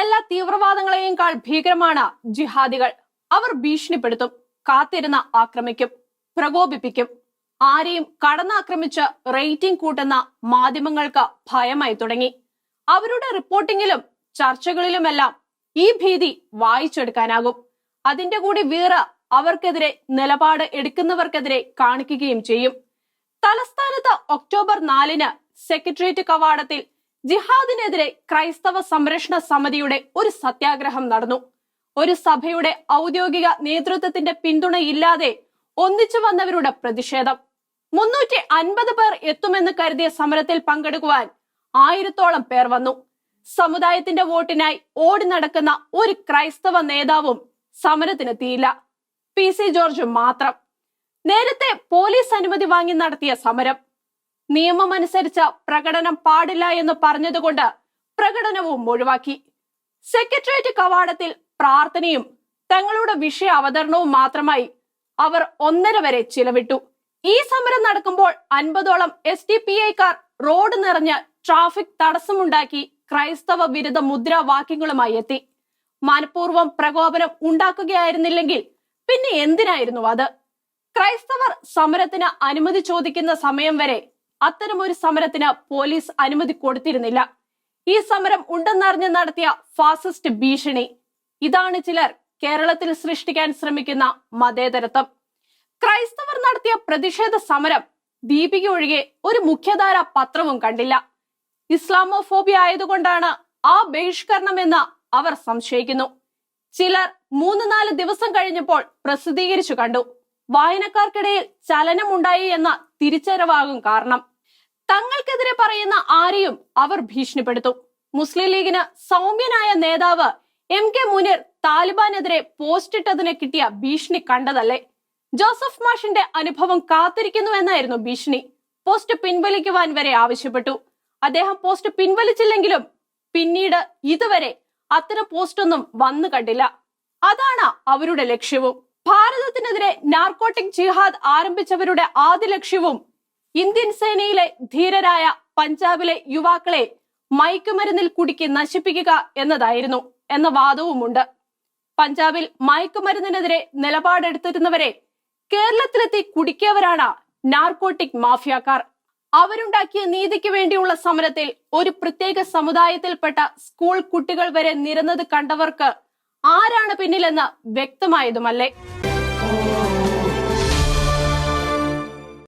എല്ലാ തീവ്രവാദങ്ങളെയും ഭീകരമാണ്. ജിഹാദികൾ അവർ ഭീഷണിപ്പെടുത്തും കാത്തിരുന്ന് ആക്രമിക്കും പ്രകോപിപ്പിക്കും. ആരെയും കടന്നാക്രമിച്ച് റേറ്റിംഗ് കൂട്ടുന്ന മാധ്യമങ്ങൾക്ക് ഭയമായി തുടങ്ങി. അവരുടെ റിപ്പോർട്ടിങ്ങിലും ചർച്ചകളിലുമെല്ലാം ഈ ഭീതി വായിച്ചെടുക്കാനാകും. അതിന്റെ കൂടി വീറ അവർക്കെതിരെ നിലപാട് എടുക്കുന്നവർക്കെതിരെ കാണിക്കുകയും ചെയ്യും. തലസ്ഥാനത്ത് ഒക്ടോബർ നാലിന് സെക്രട്ടേറിയറ്റ് കവാടത്തിൽ ജിഹാദിനെതിരെ ക്രൈസ്തവ സംരക്ഷണ സമിതിയുടെ ഒരു സത്യാഗ്രഹം നടന്നു. ഒരു സഭയുടെ ഔദ്യോഗിക നേതൃത്വത്തിന്റെ പിന്തുണയില്ലാതെ ഒന്നിച്ചു വന്നവരുടെ പ്രതിഷേധം. മുന്നൂറ്റി അൻപത് പേർ എത്തുമെന്ന് കരുതിയ സമരത്തിൽ പങ്കെടുക്കുവാൻ ആയിരത്തോളം പേർ വന്നു. സമുദായത്തിന്റെ വോട്ടിനായി ഓടി നടക്കുന്ന ഒരു ക്രൈസ്തവ നേതാവും സമരത്തിനെത്തിയില്ല. പി സി ജോർജ് മാത്രം. നേരത്തെ പോലീസ് അനുമതി വാങ്ങി നടത്തിയ സമരം. നിയമമനുസരിച്ച് പ്രകടനം പാടില്ല എന്ന് പറഞ്ഞതുകൊണ്ട് പ്രകടനവും ഒഴിവാക്കി. സെക്രട്ടേറിയറ്റ് കവാടത്തിൽ പ്രാർത്ഥനയും തങ്ങളുടെ വിഷയ അവതരണവും മാത്രമായി അവർ ഒന്നര വരെ ചിലവിട്ടു. ഈ സമരം നടക്കുമ്പോൾ അൻപതോളം എസ് ഡി പി ഐക്കാർ റോഡ് നിറഞ്ഞ് ട്രാഫിക് തടസ്സമുണ്ടാക്കി ക്രൈസ്തവ വിരുദ്ധ മുദ്രാവാക്യങ്ങളുമായി എത്തി. മനഃപൂർവം പ്രകോപനം ഉണ്ടാക്കുകയായിരുന്നില്ലെങ്കിൽ പിന്നെ എന്തിനായിരുന്നു അത്? ക്രൈസ്തവർ സമരത്തിന് അനുമതി ചോദിക്കുന്ന സമയം വരെ അത്തരമൊരു സമരത്തിന് പോലീസ് അനുമതി കൊടുത്തിരുന്നില്ല. ഈ സമരം ഉണ്ടെന്നറിഞ്ഞ് നടത്തിയ ഫാസിസ്റ്റ് ഭീഷണി. ഇതാണ് ചിലർ കേരളത്തിൽ സൃഷ്ടിക്കാൻ ശ്രമിക്കുന്ന മതേതരത്വം. ക്രൈസ്തവർ നടത്തിയ പ്രതിഷേധ സമരം ദീപിക ഒഴികെ ഒരു മുഖ്യധാര പത്രവും കണ്ടില്ല. ഇസ്ലാമോഫോബിയ ആയതുകൊണ്ടാണ് ആ ബഹിഷ്കരണമെന്ന് അവർ സംശയിക്കുന്നു. ചിലർ മൂന്ന് നാല് ദിവസം കഴിഞ്ഞപ്പോൾ പ്രസിദ്ധീകരിച്ചു കണ്ടു. വായനക്കാർക്കിടയിൽ ചലനമുണ്ടായി എന്ന തിരിച്ചറിവാകും കാരണം തങ്ങൾക്കെതിരെ പറയുന്ന ആരെയും അവർ ഭീഷണിപ്പെടുത്തും. മുസ്ലിം ലീഗിന് സൗമ്യനായ നേതാവ് എം കെ മുനീർ താലിബാനെതിരെ പോസ്റ്റ് ഇട്ടതിന് കിട്ടിയ ഭീഷണി കണ്ടതല്ലേ? ജോസഫ് മാഷിന്റെ അനുഭവം കാത്തിരിക്കുന്നു എന്നായിരുന്നു ഭീഷണി. പോസ്റ്റ് പിൻവലിക്കുവാൻ വരെ ആവശ്യപ്പെട്ടു. അദ്ദേഹം പോസ്റ്റ് പിൻവലിച്ചില്ലെങ്കിലും പിന്നീട് ഇതുവരെ അത്തരം പോസ്റ്റൊന്നും വന്നു കണ്ടില്ല. അതാണ് അവരുടെ ലക്ഷ്യവും. ഭാരതത്തിനെതിരെ നാർക്കോട്ടിക് ജിഹാദ് ആരംഭിച്ചവരുടെ ആദ്യ ലക്ഷ്യവും ഇന്ത്യൻ സേനയിലെ ധീരരായ പഞ്ചാബിലെ യുവാക്കളെ മയക്കുമരുന്നിൽ കുടുക്കി നശിപ്പിക്കുക എന്നതായിരുന്നു എന്ന വാദവുമുണ്ട്. പഞ്ചാബിൽ മയക്കുമരുന്നിനെതിരെ നിലപാടെടുത്തിരുന്നവരെ കേരളത്തിലെത്തി കുടിക്കിയവരാണ് നാർക്കോട്ടിക് മാഫിയക്കാർ. അവരുണ്ടാക്കിയ നീതിക്ക് വേണ്ടിയുള്ള സമരത്തിൽ ഒരു പ്രത്യേക സമുദായത്തിൽപ്പെട്ട സ്കൂൾ കുട്ടികൾ വരെ നിരന്നത് കണ്ടവർക്ക് ആരാണ് പിന്നിലെന്ന് വ്യക്തമായതുമല്ലേ?